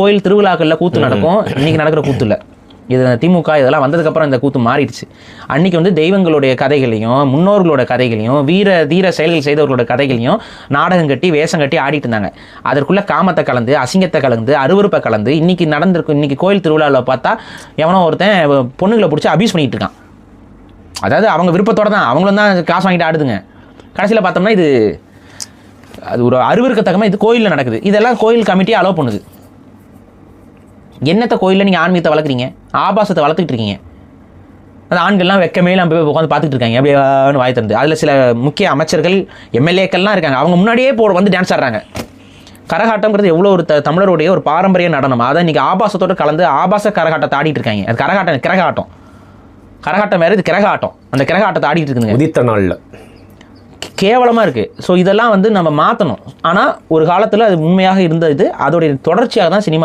கோயில் திருவிழாக்களில் கூத்து நடக்கும். இன்னைக்கு நடக்கிற கூத்து இல்லை இது திமுக இதெல்லாம் வந்ததுக்கப்புறம் இந்த கூத்து மாறிடுச்சு. அன்னைக்கு வந்து தெய்வங்களுடைய கதைகளையும் முன்னோர்களோட கதைகளையும் வீர தீர செயல்கள் செய்தவர்களோட கதைகளையும் நாடகம் கட்டி வேஷம் கட்டி ஆடிட்டு இருந்தாங்க. அதற்குள்ள காமத்தை கலந்து அசிங்கத்தை கலந்து அருவருப்பை கலந்து இன்னைக்கு நடந்திருக்கும் இன்னைக்கு கோயில் திருவிழாவில் பார்த்தா எவனோ ஒருத்தன் பொண்ணுங்களை பிடிச்சி அபியூஸ் பண்ணிட்டு இருக்கான். அதாவது அவங்க விருப்பத்தோட தான். அவங்களும் தான் காசு வாங்கிட்டு ஆடுதுங்க. கடைசியில் பார்த்தோம்னா இது அது ஒரு அருவருக்கத்தக்கமாக இது கோயிலில் நடக்குது. இதெல்லாம் கோயில் கமிட்டி அலோவ் பண்ணுது. என்னத்த கோயிலில் நீங்கள் ஆன்மீகத்தை வளர்க்குறீங்க? ஆபாசத்தை வளர்த்துக்கிட்டு இருக்கீங்க. அந்த ஆண்கள்லாம் வெக்கமே நம்ம போய் உட்காந்து பார்த்துட்டு இருக்காங்க. அப்படியே வாய் திறந்து. அதில் சில முக்கிய அமைச்சர்கள் எம்எல்ஏக்கள்லாம் இருக்காங்க. அவங்க முன்னாடியே போ வந்து டான்ஸ் ஆடுறாங்க. கரகாட்டம்ங்கிறது எவ்வளோ ஒரு த- தமிழருடைய ஒரு பாரம்பரிய நடனம். அதை இன்னைக்கு ஆபாசத்தோட கலந்து ஆபாச கரகாட்டத்தை ஆடிட்டு இருக்காங்க. அது கரகாட்டம் கிரகாட்டம். கரகாட்டம் வேறு இது கிரகாட்டம். அந்த கிரகாட்டத்தை ஆடிட்டு இருக்குதுங்க. உதித்த நாள்ல. கேவலமாக இருக்குது ஸோ இதெல்லாம் வந்து நம்ம மாற்றணும் ஆனால் ஒரு காலத்தில் அது உண்மையாக இருந்தது. அதோடைய தொடர்ச்சியாக தான் சினிமா